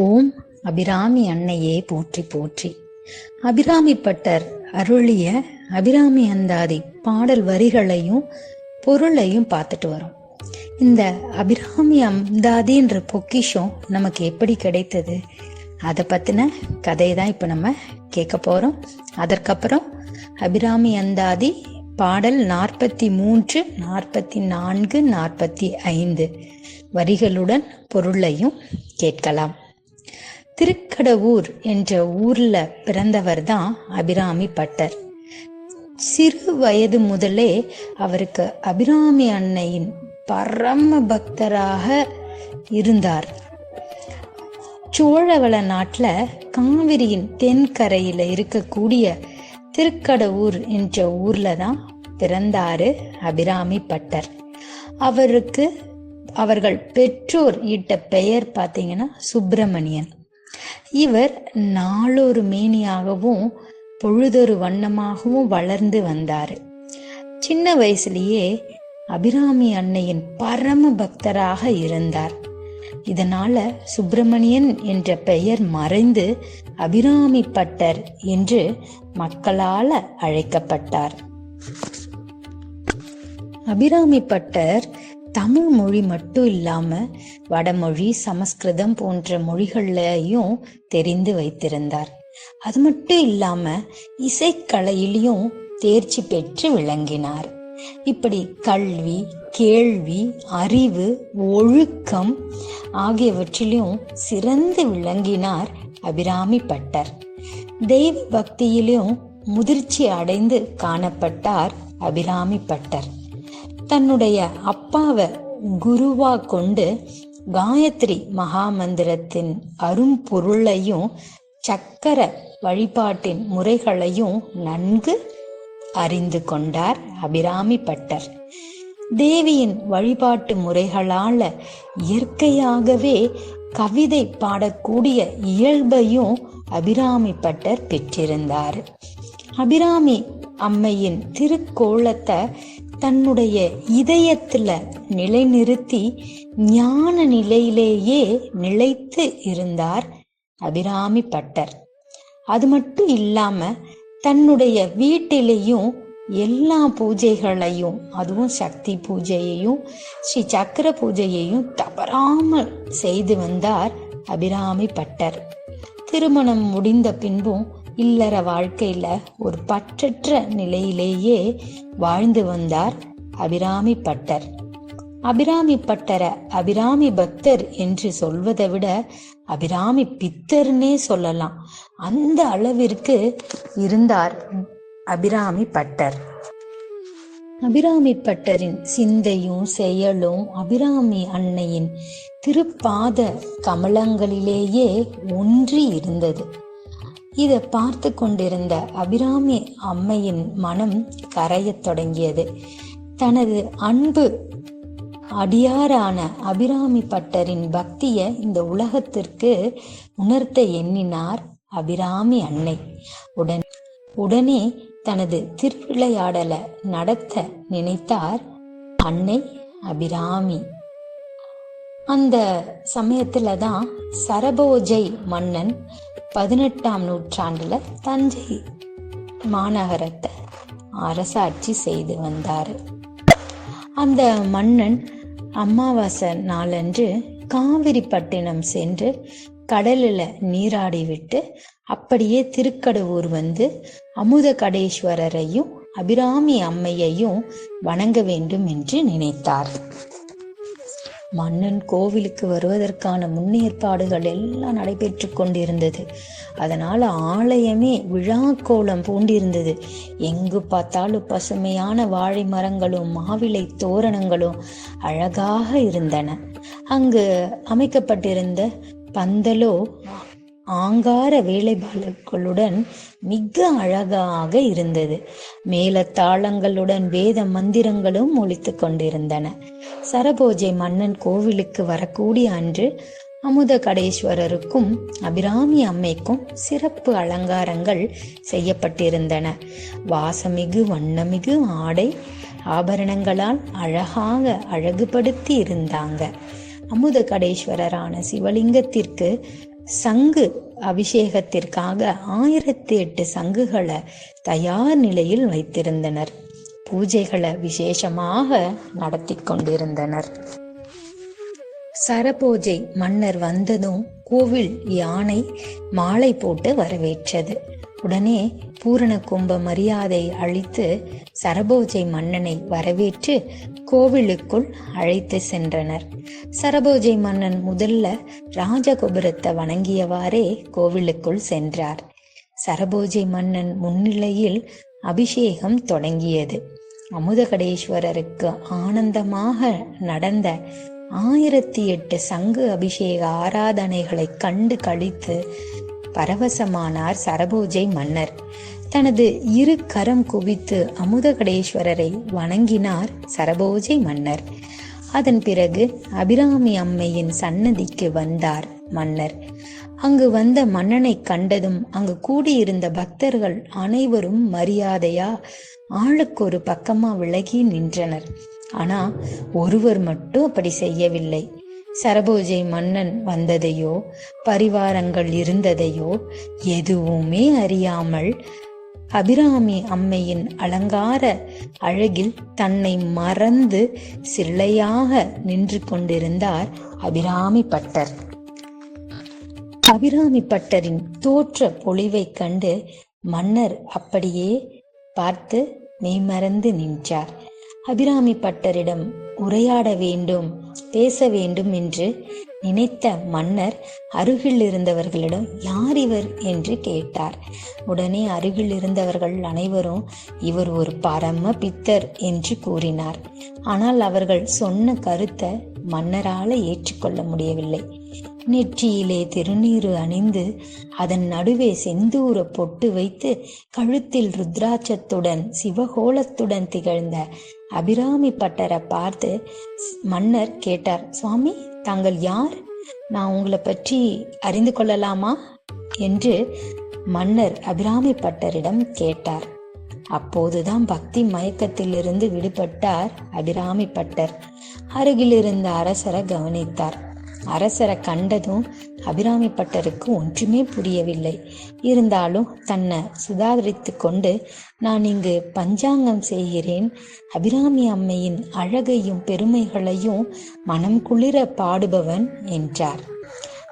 ஓம் அபிராமி அன்னையே போற்றி போற்றி. அபிராமி பட்டர் அருளிய அபிராமி அந்தாதி பாடல் வரிகளையும் பொருளையும் பார்த்துட்டு வரோம். இந்த அபிராமி அந்தாதின்ற பொக்கிஷம் நமக்கு எப்படி கிடைத்தது? அதை பற்றின கதையை தான் இப்போ நம்ம கேட்க போகிறோம் அதற்கப்புறம் அபிராமி அந்தாதி பாடல் நாற்பத்தி மூன்று நாற்பத்தி நான்கு நாற்பத்தி ஐந்து வரிகளுடன் பொருளையும் கேட்கலாம். திருக்கடவூர் என்ற ஊர்ல பிறந்தவர் தான் அபிராமி பட்டர். சிறு வயது முதலே அவருக்கு அபிராமி அன்னையின் பரம பக்தராக இருந்தார். சோழவள நாட்டில் காவிரியின் தென்கரையில் இருக்கக்கூடிய திருக்கடவூர் என்ற ஊர்ல தான் பிறந்தாரு அபிராமி பட்டர். அவருக்கு அவர்கள் பெற்றோர் இட்ட பெயர் பார்த்தீங்கன்னா சுப்பிரமணியன். இவர் நாளொரு மேனியாகவும் பொழுதொரு வண்ணமாகவும் வளர்ந்து வந்தார். சின்ன வயசுலேயே அபிராமி அன்னையின் பரம பக்தராக இருந்தார். இதனால சுப்பிரமணியன் என்ற பெயர் மறைந்து அபிராமி பட்டர் என்று மக்களால அழைக்கப்பட்டார். அபிராமி பட்டர் தமிழ் மொழி மட்டும் இல்லாமல் வடமொழி சமஸ்கிருதம் போன்ற மொழிகள்லையும் தெரிந்து வைத்திருந்தார். அது மட்டும் இல்லாமல் இசைக்கலையிலையும் தேர்ச்சி பெற்று விளங்கினார். இப்படி கல்வி கேள்வி அறிவு ஒழுக்கம் ஆகியவற்றிலும் சிறந்து விளங்கினார் அபிராமி பட்டர். தெய்வ பக்தியிலும் முதிர்ச்சி அடைந்து காணப்பட்டார் அபிராமி பட்டர். தன்னுடைய அப்பாவை குருவா கொண்டு காயத்ரி மகாமந்திரத்தின் அரும்பொருளையும் சக்கர வழிபாட்டின் முறைகளையும் நன்கு அறிந்து கொண்டார் அபிராமி பட்டர். தேவியின் வழிபாட்டு முறைகளால இயற்கையாகவே கவிதை பாடக்கூடிய இயல்பையும் அபிராமி பட்டர் பெற்றிருந்தார். அபிராமி அம்மையின் திருக்கோலத்தை தன்னுடைய இதயத்துல நிலைநிறுத்தி ஞான நிலையிலேயே நிலைத்து இருந்தார் அபிராமி பட்டர். அது மட்டும் இல்லாம தன்னுடைய வீட்டிலையும் எல்லா பூஜைகளையும் அதுவும் சக்தி பூஜையையும் ஸ்ரீ சக்கர பூஜையையும் தவறாமல் செய்து வந்தார் அபிராமி பட்டர். திருமணம் முடிந்த பின்பும் இல்லற வாழ்க்கையில ஒரு பற்றற்ற நிலையிலேயே வாழ்ந்து வந்தார் அபிராமி பட்டர். அபிராமி பட்டர அபிராமி பக்தர் என்று சொல்வதை விட அபிராமி பித்தர்னே சொல்லலாம். அந்த அளவிற்கு இருந்தார் அபிராமி பட்டர். அபிராமி பட்டரின் சிந்தையும் செயலும் அபிராமி அன்னையின் திருப்பாத கமலங்களிலேயே ஒன்றி இருந்தது. இதை பார்த்து கொண்டிருந்த அபிராமி அம்மையின் மனம் கரையத் தொடங்கியது. தனது அன்பு அடியாரான அபிராமி பட்டரின் பக்திய இந்த உலகத்திற்கு உணர்த்த எண்ணினார் அபிராமி அன்னை. உடன் உடனே தனது திருவிளையாடலை நடத்த நினைத்தார் அன்னை அபிராமி. அந்த சமயத்துல தான் சரபோஜை மன்னன் பதினெட்டாம் நூற்றாண்டுல தஞ்சை மாநகரத்தை அரசாட்சி செய்து வந்தார். அந்த மன்னன் அமாவாசை நாளன்று காவிரிப்பட்டினம் சென்று கடலில் நீராடிவிட்டு அப்படியே திருக்கடவுர் வந்து அமுத கடேஸ்வரரையும் அபிராமி அம்மையையும் வணங்க வேண்டும் என்று நினைத்தார். மன்னன் கோவிலுக்கு வருவதற்கான முன்னேற்பாடுகள் எல்லாம் நடைபெற்று கொண்டிருந்தது. அதனால ஆலயமே விழா கோலம் பூண்டிருந்தது. எங்கு பார்த்தாலும் பசுமையான வாழை மரங்களும் மாவிலை தோரணங்களும் அழகாக இருந்தன. அங்கு அமைக்கப்பட்டிருந்த பந்தலோ ஆங்கார வேலைப்பாளர்களுடன் மிக அழகாக இருந்தது. மேலத்தாளங்களுடன் வேத மந்திரங்களும் ஒழித்து கொண்டிருந்தன. சரபோஜை மன்னன் கோவிலுக்கு வரக்கூடிய அன்று அமுத கடேஸ்வரருக்கும் அபிராமி அம்மைக்கும் சிறப்பு அலங்காரங்கள் செய்யப்பட்டிருந்தன. வாசமிகு வண்ணமிகு ஆடை ஆபரணங்களால் அழகாக அழகுபடுத்தி இருந்தாங்க. அமுத கடேஸ்வரரான சிவலிங்கத்திற்கு சங்கு அபிஷேகத்திற்காக ஆயிரத்தி எட்டு சங்குகளை தயார் நிலையில் வைத்திருந்தனர். பூஜைகளை விசேஷமாக நடத்தி கொண்டிருந்தனர். சரபோஜை மன்னர் வந்ததும் கோவில் யானை மாலை போட்டு வரவேற்றது. உடனே பூரண கும்ப மரியாதை அளித்து சரபோஜை மன்னனை வரவேற்று கோவிலுக்குள் அழைத்து சென்றனர். சரபோஜை மன்னன் முதல்ல ராஜகோபுரத்தை வணங்கியவாறே கோவிலுக்குள் சென்றார். சரபோஜை மன்னன் முன்னிலையில் அபிஷேகம் தொடங்கியது. அமுதகடேஸ்வரருக்கு ஆனந்தமாக நடந்த ஆயிரத்தி எட்டு சங்கு அபிஷேக ஆராதனைகளை கண்டு கழித்து பரவசமானார் சரபோஜை மன்னர். தனது இரு கரம் குவித்து அமுதகடேஸ்வரரை வணங்கினார் சரபோஜை மன்னர். அதன் பிறகு அபிராமி அம்மையின் சன்னதிக்கு வந்தார் மன்னர். அங்கு வந்த மன்னனை கண்டதும் அங்கு கூடியிருந்த பக்தர்கள் அனைவரும் மரியாதையா ஆளுக்கு ஒரு பக்கமா விலகி நின்றனர். ஆனா ஒருவர் மட்டும் அப்படி செய்யவில்லை. சரபோஜை மன்னன் வந்ததையோ பரிவாரங்கள் இருந்ததையோ எதுவுமே அறியாமல் அபிராமி அம்மையின் அலங்கார அழகில் தன்னை மறந்து சில்லையாக நின்று கொண்டிருந்தார் அபிராமி பட்டர். அபிராமி பட்டரின் தோற்ற பொலிவைக் கண்டு மன்னர் அப்படியே பார்த்து மெய்மறந்து நின்றார் அபிராமி பட்டரிடம் உரையாட வேண்டும். பேச வேண்டும் என்று நினைத்த மன்னர் அருகில் இருந்தவர்களிடம் யார் இவர்? என்று கேட்டார். உடனே அருகில் இருந்தவர்கள் அனைவரும் இவர் ஒரு பரம பித்தர் என்று கூறினார். ஆனால் அவர்கள் சொன்ன கருத்தை மன்னரால ஏற்றுக்கொள்ள முடியவில்லை. நெற்றியிலே திருநீறு அணிந்து அதன் நடுவே செந்தூர பொட்டு வைத்து கழுத்தில் ருத்ராட்சத்துடன் சிவகோலத்துடன் திகழ்ந்த அபிராமி பட்டரை பார்த்து மன்னர் கேட்டார் சுவாமி தாங்கள் யார்? நான் உங்களை பற்றி அறிந்து கொள்ளலாமா? என்று மன்னர் அபிராமி பட்டரிடம் கேட்டார். அப்போதுதான் பக்தி மயக்கத்திலிருந்து விடுபட்டார் அபிராமி பட்டர். அருகிலிருந்த அரசரை கவனித்தார். அரசரை கண்டதும் அபிராமி பட்டருக்கு ஒன்றுமே புரியவில்லை. இருந்தாலும் தன்னை சுதாகரித்து கொண்டு நான் இங்கு பஞ்சாங்கம் செய்கிறேன். அபிராமி அம்மையின் அழகையும் பெருமைகளையும் மனம் குளிர பாடுபவன் என்றார்.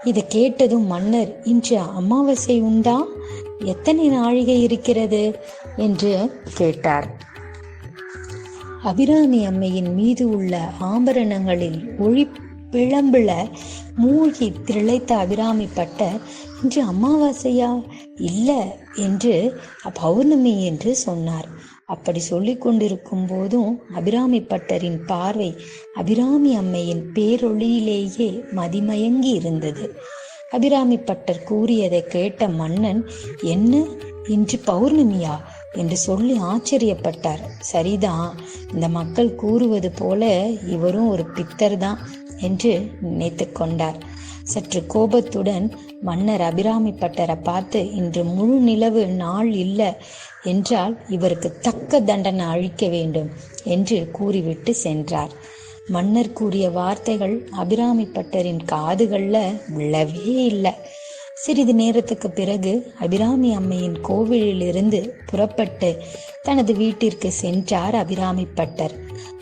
இதை கேட்டதும் மன்னர் இன்று அமாவாசை உண்டா? எத்தனை நாழிகை இருக்கிறது? என்று கேட்டார். அபிராமி அம்மையின் மீது உள்ள ஆபரணங்களில் ஒளி பிழம்புல மூழ்கி திளைத்த அபிராமி பட்டர் இன்று அமாவாசையா? இல்லை என்று பௌர்ணமி என்று சொன்னார். அப்படி சொல்லி கொண்டிருக்கும் போதும் அபிராமி பட்டரின் பார்வை அபிராமி அம்மையின் பேரொளியிலேயே மதிமயங்கி இருந்தது. அபிராமி பட்டர் கூறியதை கேட்ட மன்னன் என்ன? இன்று பௌர்ணமியா? என்று சொல்லி ஆச்சரியப்பட்டார். சரிதான் இந்த மக்கள் கூறுவது போல இவரும் ஒரு பித்தர் தான் என்று நினைத்து கொண்டார். சற்று கோபத்துடன் மன்னர் அபிராமி பட்டரை பார்த்து இன்று முழு நிலவு நாள் இல்லை என்றால் இவருக்கு தக்க தண்டனை அழிக்க வேண்டும் என்று கூறிவிட்டு சென்றார். மன்னர் கூறிய வார்த்தைகள் அபிராமி பட்டரின் காதுகள்ல விழவே இல்லை. சிறிது நேரத்துக்கு பிறகு அபிராமி அம்மையின் கோவிலிலிருந்து புறப்பட்டு தனது வீட்டிற்கு சென்றார் அபிராமி பட்டர்.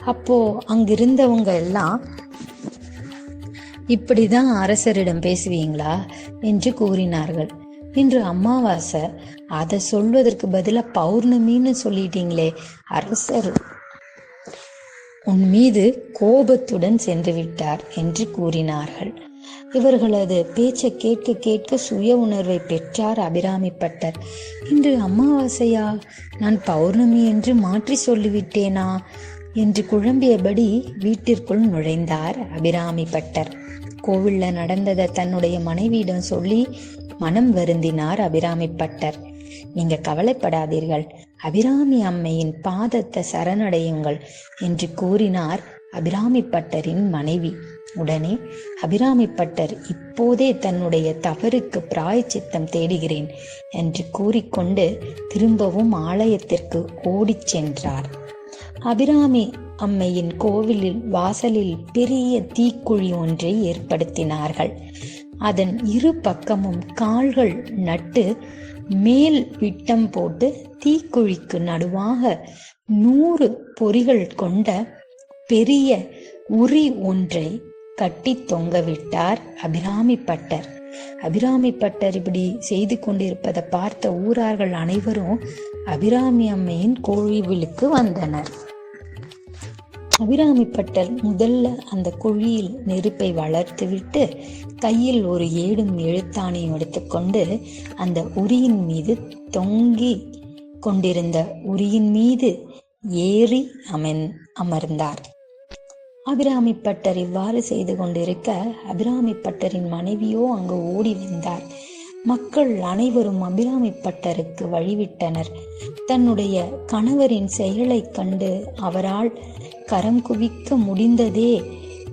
அப்போ அங்கிருந்தவங்க எல்லாம் இப்படிதான் அரசரிடம் பேசுவீங்களா? என்று கூறினார்கள். இன்று அமாவாசை அதை சொல்வதற்கு பதிலாக பௌர்ணமின்னு சொல்லிட்டீங்களே அரசர். உன் மீது கோபத்துடன் சென்று விட்டார் என்று கூறினார்கள். இவர்களது பேச்சை கேட்க கேட்க சுய உணர்வை பெற்றார் அபிராமிப்பட்டர் இன்று அமாவாசையா நான் பௌர்ணமி என்று மாற்றி சொல்லிவிட்டேனா? என்று குழம்பியபடி வீட்டிற்குள் நுழைந்தார் அபிராமிப்பட்டர் கோவிலில் நடந்ததை தன்னுடைய மனைவியிடம் சொல்லி மனம் வருந்தினார் அபிராமி பட்டர். நீங்க கவலைப்படாதீர்கள். அபிராமி அம்மையின் பாதத்தை சரணடையுங்கள் என்று கூறினார் அபிராமி பட்டரின் மனைவி. உடனே அபிராமி பட்டர் இப்போதே தன்னுடைய தவறுக்கு பிராயச்சித்தம் தேடுகிறேன் என்று கூறிக்கொண்டு திரும்பவும் ஆலயத்திற்கு ஓடிச் சென்றார். அபிராமி அம்மையின் கோவிலில் வாசலில் பெரிய தீக்குழி ஒன்றை ஏற்படுத்தினார்கள். அதன் இரு பக்கமும் கால்கள் நட்டு மேல் விட்டம் போட்டு தீக்குழிக்கு நடுவாக நூறு பொறிகள் கொண்ட பெரிய உரி ஒன்றை கட்டி தொங்கவிட்டார் அபிராமிப்பட்டர் அபிராமிப்பட்டர் இப்படி செய்து கொண்டிருப்பதை பார்த்த ஊரார்கள் அனைவரும் அபிராமி அம்மையின் கோவிலுக்கு வந்தனர். அபிராமிப்பட்டர் முதல்ல அந்த குழியில் நெருப்பை வளர்த்துவிட்டு கையில் ஒரு ஏடும் எழுத்தாணையும் எடுத்துக்கொண்டு அந்த உரியின் மீது தொங்கி கொண்டிருந்த உரியின் மீது ஏறி அமன் அமர்ந்தார். அபிராமிப்பட்டர் இவ்வாறு செய்து கொண்டிருக்க அபிராமிப்பட்டரின் மனைவியோ அங்கு ஓடி வந்தார். மக்கள் அனைவரும் அபிராமிப்பட்டருக்கு வழிவிட்டனர். தன்னுடைய கணவரின் செயலைக் கண்டு அவரால் கரம் குவிக்க முடிந்ததே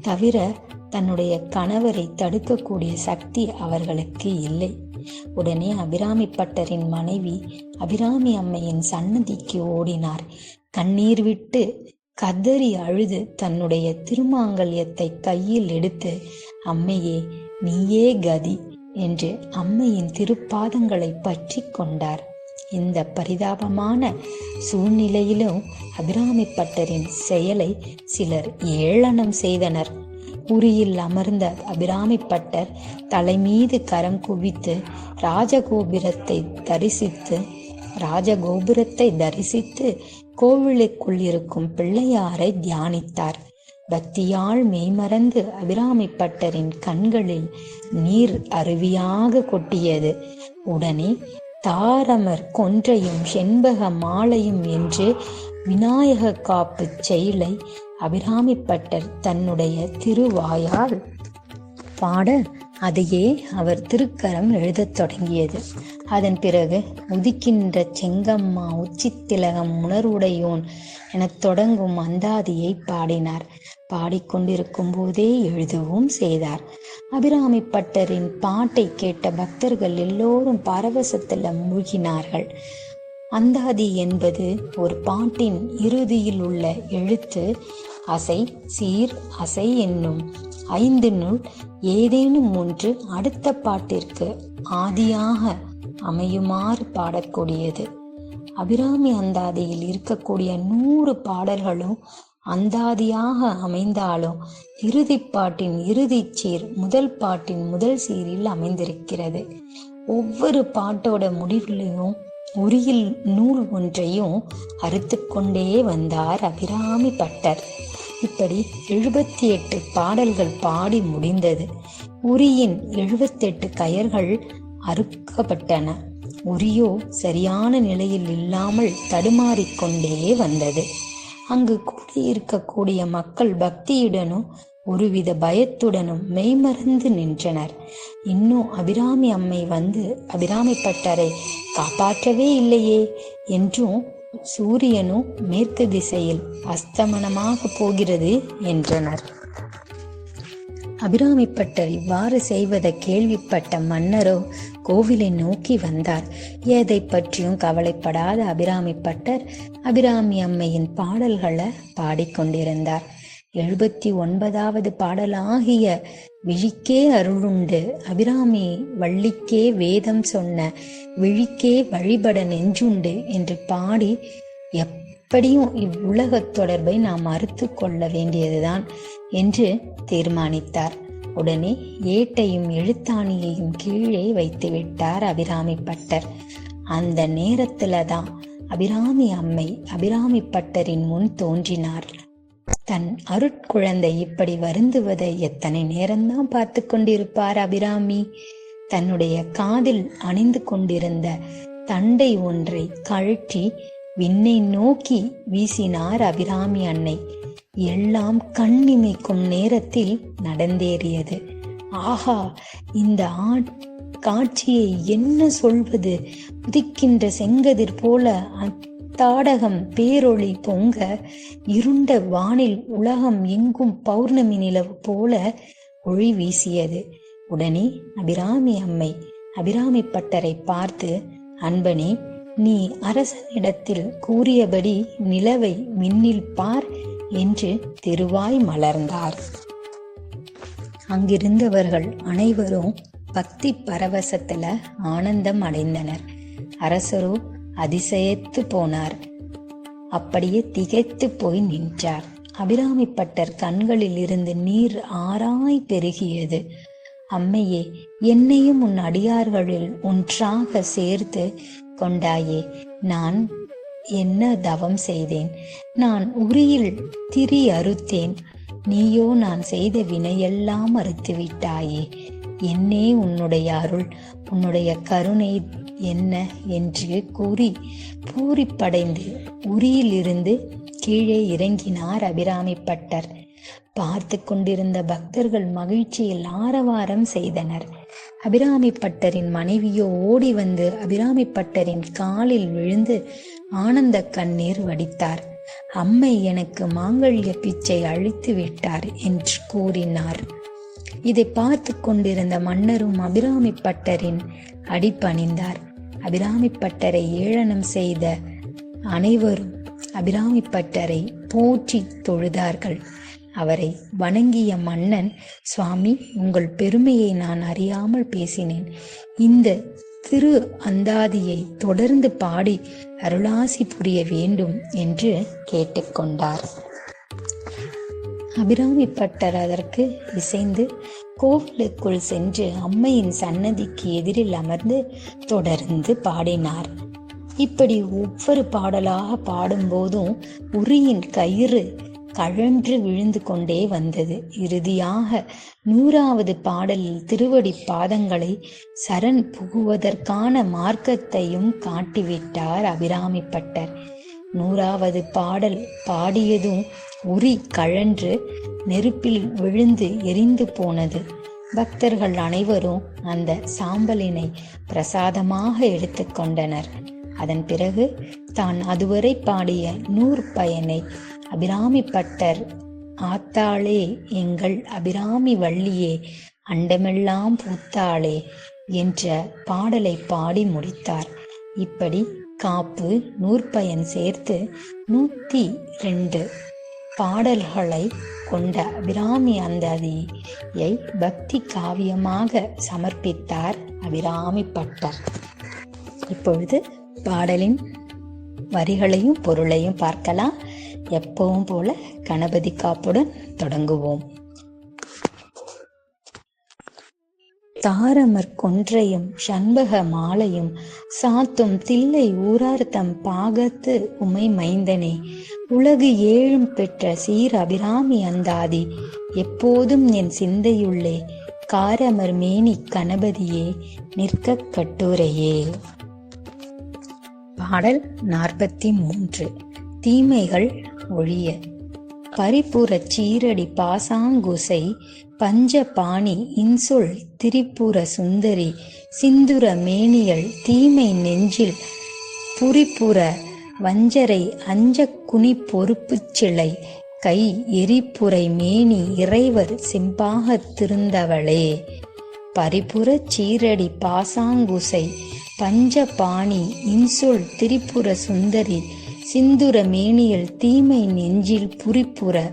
தவிர தன்னுடைய கணவரை தடுக்கக்கூடிய சக்தி அவர்களுக்கு இல்லை. உடனே அபிராமி பட்டரின் மனைவி அபிராமி அம்மையின் சன்னதிக்கு ஓடினார். கண்ணீர் விட்டு கதறி அழுது தன்னுடைய திருமாங்கல்யத்தை கையில் எடுத்து அம்மையே நீயே கதி என்று அம்மையின் திருப்பாதங்களை பற்றி கொண்டார். இந்த பரிதாபமான சூழ்நிலையிலும் அபிராமிப்பட்டரின் செயலை சிலர் ஏளனம் செய்தனர். உரியில் அமர்ந்த அபிராமிப்பட்டர் தலைமீது கரம் குவித்து ராஜகோபுரத்தை தரிசித்து ராஜகோபுரத்தை தரிசித்து கோவிலுக்குள் இருக்கும் பிள்ளையாரை தியானித்தார். பக்தியால் மெய்மறந்து அபிராமிப்பட்டரின் கண்களில் நீர் அருவியாக கொட்டியது. உடனே தாரமர் கொன்றையும் செண்பக மாலையும் என்று விநாயக காப்பு செயலை அபிராமிப்பட்டர் தன்னுடைய திருவாயால். பாட அதையே அவர் திருக்கரம் எழுதத் தொடங்கியது. அதன் பிறகு உதிக்கின்ற செங்கம்மா உச்சித்திலகம் உணர்வுடையோன் எனத் தொடங்கும் அந்தாதியை பாடினார். பாடிக்கொண்டிருக்கும் போதே எழுதவும் செய்தார். அபிராமி பட்டரின் பாட்டை கேட்ட பக்தர்கள் எல்லோரும் பரவசத்தில் மூழ்கினார்கள். அந்தாதி என்பது ஒரு பாட்டின் இறுதியில் உள்ள எழுத்து அசை சீர் அசை என்னும் ஐந்து நூல் ஏதேனும் ஒன்று அடுத்த பாட்டிற்கு ஆதியாக அமையுமாறு பாடக்கூடியது. அபிராமி அந்தாதியில் இருக்கக்கூடிய நூறு பாடல்களும் அந்தாதியாக அமைந்தாலும் இறுதி பாட்டின் இறுதி சீர் முதல் பாட்டின் முதல் சீரில் அமைந்திருக்கிறது. ஒவ்வொரு பாட்டோட முடிவிலையும் உரியில் நூல் ஒன்றையும் அறுத்து கொண்டே வந்தார் அபிராமி பட்டர். இப்படி எழுபத்தி எட்டு பாடல்கள் பாடி முடிந்தது. உரியின் எழுபத்தெட்டு கயர்கள் அறுக்கப்பட்டன. உரியோ சரியான நிலையில் இல்லாமல் தடுமாறிக்கொண்டே வந்தது. அங்கு கூடியிருக்கக்கூடிய மக்கள் பக்தியுடனும் ஒருவித பயத்துடனும் மெய்மறந்து நின்றனர். இன்னும் அபிராமி அம்மை வந்து அபிராமி பட்டரை காப்பாற்றவே இல்லையே என்றும் சூரியனும் மேற்கு திசையில் அஸ்தமனமாக போகிறது என்றனர். அபிராமிப்பட்டர் இவ்வாறு செய்வதை கேள்விப்பட்ட மன்னரோ கோவிலை நோக்கி வந்தார். எதை பற்றியும் கவலைப்படாத அபிராமி பட்டர் அபிராமி அம்மையின் பாடல்களை பாடிக்கொண்டிருந்தார். எழுபத்தி ஒன்பதாவது பாடலாகிய விழிக்கே அருளுண்டு. அபிராமி வள்ளிக்கே வேதம் சொன்ன விழிக்கே வழிபட நெஞ்சுண்டு என்று பாடி எப்படியும் இவ்வுலகத் தொடர்பை நாம் மறுத்து கொள்ள வேண்டியதுதான் என்று தீர்மானித்தார். உடனே ஏட்டையும் எழுத்தாணியையும் கீழே வைத்து விட்டார் அபிராமி பட்டர். அந்த நேரத்துல தான் அபிராமி அம்மை அபிராமி பட்டரின் முன் தோன்றினார். தன் அருட்குழந்தை இப்படி வருந்துவதை எத்தனை நேரம்தான் பார்த்து கொண்டிருப்பார் அபிராமி? தன்னுடைய காதில் அணிந்து கொண்டிருந்த தண்டை ஒன்றை கழற்றி விண்ணை நோக்கி வீசினார் அபிராமி அன்னை. எல்லாம் கண்ணிமைக்கும் நேரத்தில் நடந்தேறியது. ஆஹா இந்த ஆட் காட்சியை என்ன சொல்வது? உதிக்கின்ற செங்கதிர் போல அத்தாடகம் பேரொளி பொங்க இருண்ட வானில் உலகம் எங்கும் பௌர்ணமி நிலவு போல ஒளி வீசியது. உடனே அபிராமி அம்மை அபிராமி பட்டரை பார்த்து அன்பனே நீ அரசனிடத்தில் கூறியபடி நிலவை மின்னில் பார் என்று திருவாய் மலர்ந்தார். அங்கிருந்தவர்கள் அனைவரும் பக்தி பரவசத்துல ஆனந்தம் அடைந்தனர். அரசரோ அதிசயத்து போனார். அப்படியே திகைத்து போய் நின்றார். அபிராமிப்பட்டர் கண்களில் இருந்து நீர் ஆராய் பெருகியது. அம்மையே என்னையும் உன் அடியார்களில் ஒன்றாக சேர்த்து கொண்டாயே நான் என்ன தவம் செய்தேன்? நான் உரியில் திரி அறுத்தேன். நீயோ நான் செய்த வினையெல்லாம் அறுத்து விட்டாயே என்னே உன்னுடைய அருள் உன்னுடைய கருணை என்ன என்று கூறி பூரிப்படைந்து உரியிலிருந்து கீழே இறங்கினார் அபிராமிப்பட்டர். பார்த்து கொண்டிருந்த பக்தர்கள் மகிழ்ச்சியில் ஆரவாரம் செய்தனர். அபிராமிப்பட்டரின் மனைவியோ ஓடி வந்து அபிராமிப்பட்டரின் காலில் விழுந்து ஆனந்த கண்ணீர் வடித்தார். அம்மை எனக்கு மாங்கல்ய பிச்சை அழித்து விட்டார் என்று கூறினார். இதை பார்த்து கொண்டிருந்த மன்னரும் அபிராமிப்பட்டரின் அடிப்பணிந்தார் அபிராமிப்பட்டரை ஏளனம் செய்த அனைவரும் அபிராமிப்பட்டரை போற்றி தொழுதார்கள். அவரை வணங்கிய மன்னன் சுவாமி உங்கள் பெருமையை நான் அறியாமல் பேசினேன். இந்த திரு அந்தாதியை தொடர்ந்து பாடி அருளாசி புரிய வேண்டும் என்று கேட்டுக்கொண்டார் அபிராமிப்பட்டர் அதற்கு இசைந்து கோவிலுக்குள் சென்று அம்மையின் சன்னதிக்கு எதிரில் அமர்ந்து தொடர்ந்து பாடினார். இப்படி ஒவ்வொரு பாடலாக பாடும்போதும் உரியின் கயிறு கழன்று விழுந்து கொண்டே வந்தது. இறுதியாக நூறாவது பாடலில் திருவடி பாதங்களை சரண் புகுவதற்கான மார்க்கத்தையும் காட்டிவிட்டார் அபிராமிப்பட்டர் நூறாவது பாடல் பாடியதும் உரி கழன்று நெருப்பில் விழுந்து எரிந்து போனது. பக்தர்கள் அனைவரும் அந்த சாம்பலினை பிரசாதமாக எடுத்துக்கொண்டனர் அதன் பிறகு தான் அதுவரை பாடிய நூறு பயனை அபிராமி பட்டர் ஆத்தாளே எங்கள் அபிராமி வள்ளியே அண்டமெல்லாம் பூத்தாளே என்ற பாடலை பாடி முடித்தார். இப்படி காப்பு நூற்பயன் சேர்த்து நூத்தி ரெண்டு பாடல்களை கொண்ட அபிராமி அந்ததியை பக்தி காவியமாக சமர்ப்பித்தார் அபிராமி பட்டர் இப்பொழுது பாடலின் வரிகளையும் பொருளையும் பார்க்கலாம். எப்பவும் போல கணபதி காப்புடன் தொடங்குவோம். தாரமர் கொன்றையும் சண்பக மாலையும் சாத்தும் தில்லை ஊரார்த்தம் பாகத்து உமை மைந்தனே. உலகு ஏழும் பெற்ற சீர் அபிராமி அந்தாதி எப்போதும் என் சிந்தையுள்ளே. காரமர் மேனி கணபதியே நிற்க கட்டுரையே. பாடல் நாற்பத்தி மூன்று. தீமைகள் ஒழிய பரிபுரச் சீரடி பாசாங்குசை பஞ்ச பாணி இன்சொல் திரிபுர சுந்தரி சிந்துர மேனியல் தீமை நெஞ்சில் புரிபுற வஞ்சரை அஞ்ச குனி பொறுப்பு சிலை கை எரிப்புரை மேனி இறைவர் செம்பாகத் திருந்தவளே. பரிபுறச் சீரடி பாசாங்குசை பஞ்ச பாணி இன்சொல் திரிபுர சுந்தரி சிந்துர மேனியல் தீமை நெஞ்சில் புரிப்புற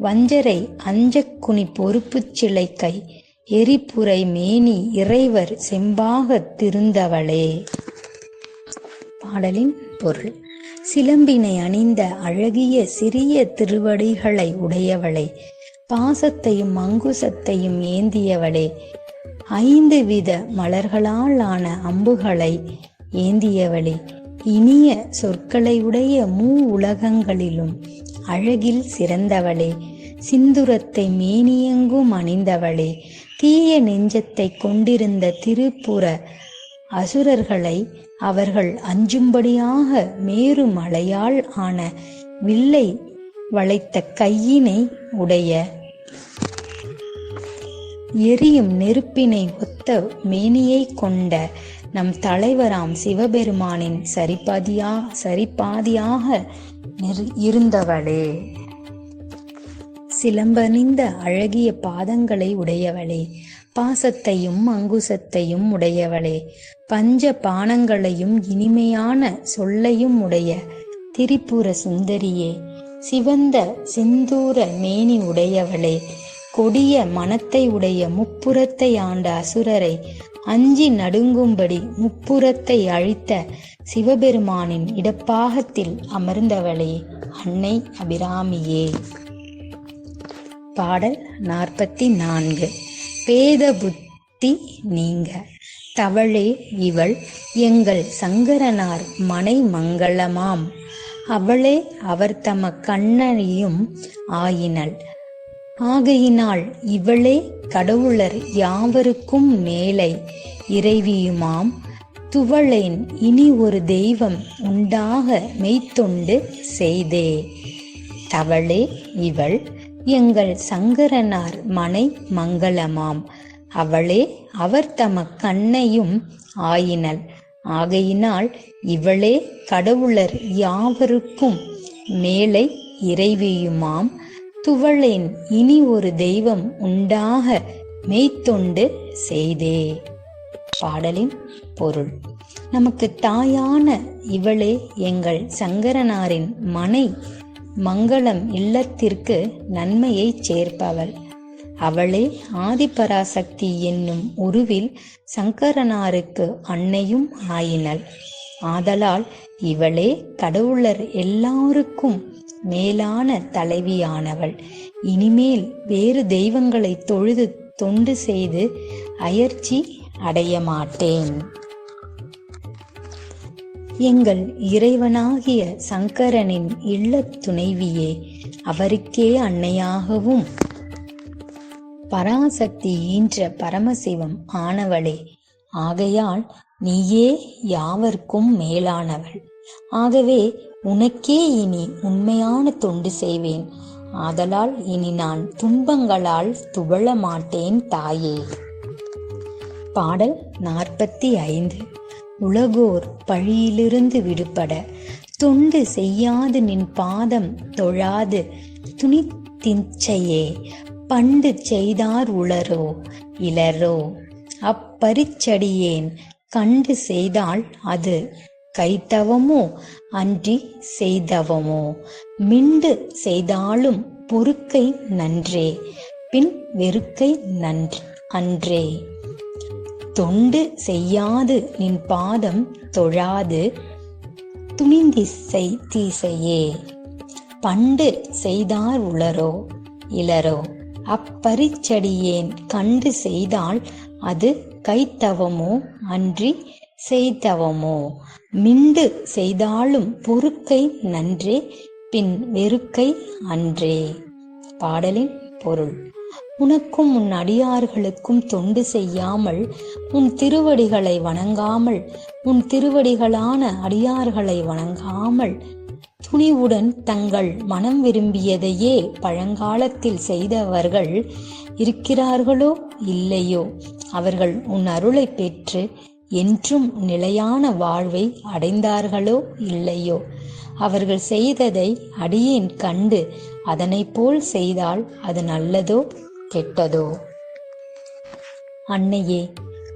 வஞ்சரை அஞ்சக்குனி பொறுப்புச் சிலை கை எரிப்புரை மேனி இறைவர் செம்பாகத் திருந்தவளே. பாடலின் பொருள் சிலம்பினை அணிந்த அழகிய சிறிய திருவடிகளை உடையவளே பாசத்தையும் மங்குசத்தையும் ஏந்தியவளே ஐந்து வித மலர்களால் ஆன அம்புகளை ஏந்தியவளே இனிய சொற்களை உடைய மூ உலகங்களிலும் அழகில் சிறந்தவளே சிந்துரத்தை மேனியெங்கும் அணிந்தவளே தீய நெஞ்சத்தை கொண்டிருந்த திருப்புற அசுரர்களை அவர்கள் அஞ்சும்படியாக மேரு மலையால் ஆன வில்லை வளைத்த கையினை உடைய. எரியும் நெருப்பினை ஒத்த மேனியை கொண்ட நம் தலைவராம் சிவபெருமானின் சரிபாதியா சரிபாதியாக இருந்தவளே. சிலம்பணிந்த அழகிய பாதங்களை உடையவளே. பாசத்தையும் அங்குசத்தையும் உடையவளே. பஞ்ச பானங்களையும் இனிமையான சொல்லையும் உடைய திரிபுர சுந்தரியே. சிவந்த சிந்தூர மேனி உடையவளே. கொடிய மனத்தை உடைய முப்புறத்தை ஆண்ட அசுரரை அஞ்சி நடுங்கும்படி முப்புறத்தை அழித்த சிவபெருமானின் இடப்பாகத்தில் அமர்ந்தவளே அன்னை அபிராமியே. பாடல் நாற்பத்தி நான்கு. பேத புத்தி நீங்க. தவளே இவள் எங்கள் சங்கரனார் மனை மங்களமாம். அவளே அவர் தம கண்ணனையும் ஆயினள். ஆகையினால் இவளே கடவுளர் யாவருக்கும் மேலை. இறைவியுமாம் துவளேன் இனி ஒரு தெய்வம் உண்டாக மெய்த்தொண்டு செய்தே. தவளே இவள் எங்கள் சங்கரனார் மனை மங்களமாம். அவளே அவர் தம கண்ணையும் ஆயினள். ஆகையினால் இவளே கடவுளர் யாவருக்கும் மேலை இறைவியுமாம் துவளேன் இனி ஒரு தெய்வம் உண்டாக மெய்த்தொண்டு செய்தே. பாடலின் பொருள். நமக்கு தாயான இவளே எங்கள் சங்கரனாரின் மனை. மங்களம் இல்லத்திற்கு நன்மையை சேர்ப்பவள். அவளே ஆதிபராசக்தி என்னும் உருவில் சங்கரனாருக்கு அன்னையும் ஆயினள். ஆதலால் இவளே கடவுளர் எல்லாருக்கும் மேலான தலைவியானவள். இனிமேல் வேறு தெய்வங்களை தொழுது தொண்டு செய்து அயர்ச்சி அடைய மாட்டேன். எங்கள் இறைவனாகிய சங்கரனின் இல்லத் துணைவியே அவருக்கே அன்னையாகவும் பராசக்தி ஈன்ற பரமசிவம் ஆனவளே ஆகையால் நீயே யாவர்க்கும் மேலானவள். ஆகவே உனக்கே இனி உண்மையான தொண்டு செய்வேன். ஆதலால் இனி நான் துன்பங்களால் துவள மாட்டேன் தாயே. பாடல் நாற்பத்தி ஐந்து உலகோர் பழியிலிருந்து விடுபட. தொண்டு செய்யாது நின் பாதம் தொழாது. துணித்திஞ்சையே பண்டு செய்தார் உளரோ இளரோ. அப்பரிச்சடியேன் கண்டு செய்தால் அது கைத்தவமோ? அன்றி செய்தவமோ? மிண்டு செய்தாலும் பொறுக்கை நன்றே பின் வெறுக்கை நன்று அன்றே. தொண்டு செய்யாது நின் பாதம் தொழாது துணிந்திசை தீசையே. பண்டு செய்தார் உளரோ? இளரோ? அப்பரிச்சடியேன் கண்டு செய்தால் அது கைத்தவமோ? அன்றி செய்தவமோ? மிண்டு செய்தாலும் பொறுக்கை நன்றே பின் வெறுக்கை அன்றே. பாடலின் பொருள். உனக்கும் உன் அடியார்களுக்கும் தொண்டு செய்யாமல் உன் திருவடிகளை வணங்காமல் உன் திருவடிகளான அடியார்களை வணங்காமல் துணிவுடன் தங்கள் மனம் விரும்பியதையே பழங்காலத்தில் செய்தவர்கள் இருக்கிறார்களோ இல்லையோ? அவர்கள் உன் அருளை பெற்று என்றும் நிலையான வாழ்வை அடைந்தார்களோ இல்லையோ? அவர்கள் செய்ததை அடியேன் கண்டு அதனை போல் செய்தால் அது நல்லதோ கெட்டதோ? அன்னையே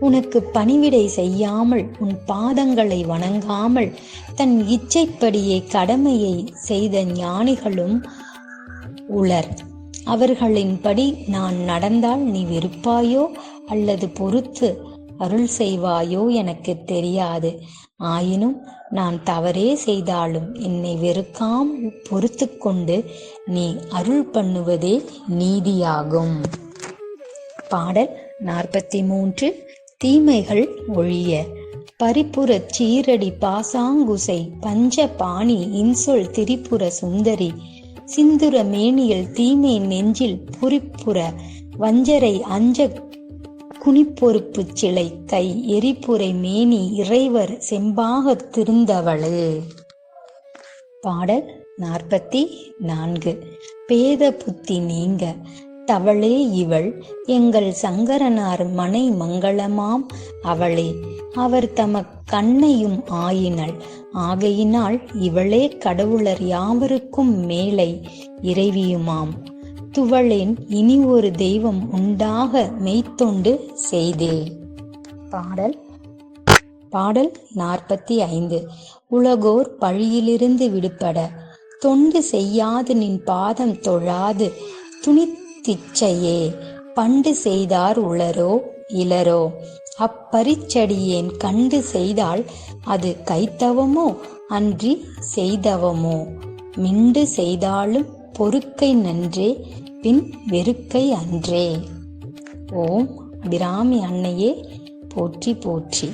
உனக்கு பணிவிடை செய்யாமல் உன் பாதங்களை வணங்காமல் தன் இச்சைப்படியே கடமையை செய்த ஞானிகளும் உளர். அவர்களின்படி நான் நடந்தால் நீ வெறுப்பாயோ? அல்லது பொறுத்து அருள் செய்வாயோ எனக்கு தெரியாது. ஆயினும் நான் தவறே செய்தாலும் என்னை வெறுக்காம் பொறுத்து கொண்டு நீ அருள் பண்ணுவதே நீதியாகும். பாடல் நாற்பத்தி மூன்று தீமைகள் ஒழிய. பரிபுறச் சீரடி பாசாங்குசை பஞ்ச பாணி இன்சொல் திரிபுர சுந்தரி. சிந்துர மேனியில் தீமை நெஞ்சில் புரிப்புற வஞ்சரை அஞ்ச குனிப்பொறுப்பு சிலை கை எரிப்புரை மேனி இறைவர் செம்பாக திருந்தவளே. பாடல் நாற்பத்தி நான்கு. பேத புத்தி நீங்க. தவளே இவள். எங்கள் சங்கரனார் மனை மங்களமாம் அவளே. அவர் தம கண்ணையும் ஆயினள். ஆகையினால் இவளே கடவுளர் யாவருக்கும் மேலை இறைவியுமாம். துவளேன் இனி ஒரு தெய்வம் உண்டாக மெய்த்தொண்டு செய்தே. பாடல். பாடல் நாற்பத்தி ஐந்து உலகோர் பழியிலிருந்து விடுபட. தொண்டு செய்யாது நின் பாதம் தொழாது. துணி திச்சையே பண்டு செய்தார் உளரோ இளரோ. அப்பரிச்சடியேன் கண்டு செய்தால் அது கைத்தவமோ அன்றி செய்தவமோ. மிண்டு செய்தாலும் பொறுக்கை நன்றே பின் வெறுக்கை அன்றே. ஓம் அபிராமி அன்னையே போற்றி போற்றி.